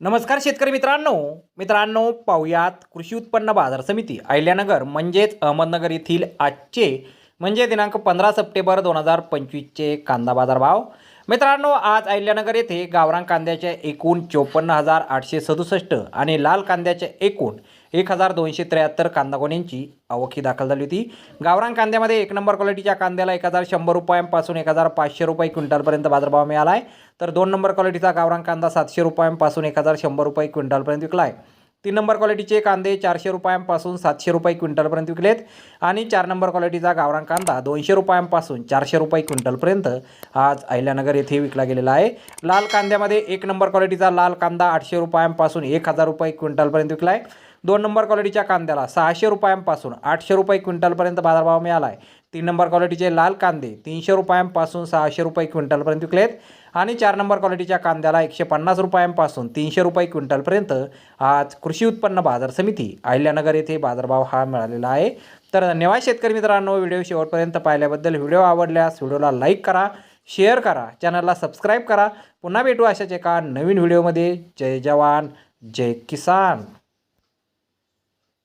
नमस्कार शेतकरी मित्रांनो. मित्रांनो पाहुयात कृषी उत्पन्न बाजार समिती अहिल्यानगर म्हणजेच अहमदनगर येथील आजचे म्हणजे दिनांक पंधरा सप्टेंबर दोन हजार पंचवीसचे कांदा बाजार भाव मित्रांनो आज अहिल्यानगर येथे गावरान कांद्याचे एकूण चोपन्न हजार आठशे सदुसष्ट आणि लाल कांद्याचे एकूण एक हजार दोनशे त्र्याहत्तर कांदा गोण्यांची दाखल झाली होती. गावरान कांद्यामध्ये एक नंबर क्वालिटीच्या कांद्याला एक हजार शंभर रुपयांपासून एक हजार पाचशे रुपये क्विंटलपर्यंत बाजारभाव मिळाला आहे तर दोन नंबर क्वालिटीचा गावरान कांदा सातशे रुपयांपासून एक हजार शंभर रुपये क्विंटलपर्यंत विकला आहे तीन नंबर क्वालिटीचे कांदे चारशे रुपयांपासून सातशे रुपये क्विंटलपर्यंत विकलेत. आणि चार नंबर क्वालिटीचा गावरान कांदा दोनशे रुपयांपासून चारशे रुपये क्विंटलपर्यंत आज अहिल्यानगर येथे विकला गेलेला आहे. लाल कांद्यामध्ये एक नंबर क्वालिटीचा लाल कांदा आठशे रुपयांपासून एक हजार रुपये क्विंटलपर्यंत विकला आहे दोन नंबर क्वालिटीच्या कांद्याला सहाशे रुपयांपासून आठशे रुपये क्विंटलपर्यंत बाजारभाव मिळाला आहे तीन नंबर क्वालिटीचे लाल कांदे तीनशे रुपयांपासून सहाशे रुपये क्विंटलपर्यंत विकलेत. आणि चार नंबर क्वालिटीच्या कांद्याला एकशे पन्नास रुपयांपासून तीनशे रुपये क्विंटलपर्यंत आज कृषी उत्पन्न बाजार समिती अहिल्यानगर येथे बाजारभाव हा मिळालेला आहे. तर धन्यवाद शेतकरी मित्रांनो व्हिडिओ शेवटपर्यंत पाहिल्याबद्दल व्हिडिओ आवडल्यास व्हिडिओला लाईक करा शेअर करा चॅनलला सबस्क्राईब करा. पुन्हा भेटू अशाच एका नवीन व्हिडिओमध्ये. जय जवान जय किसान.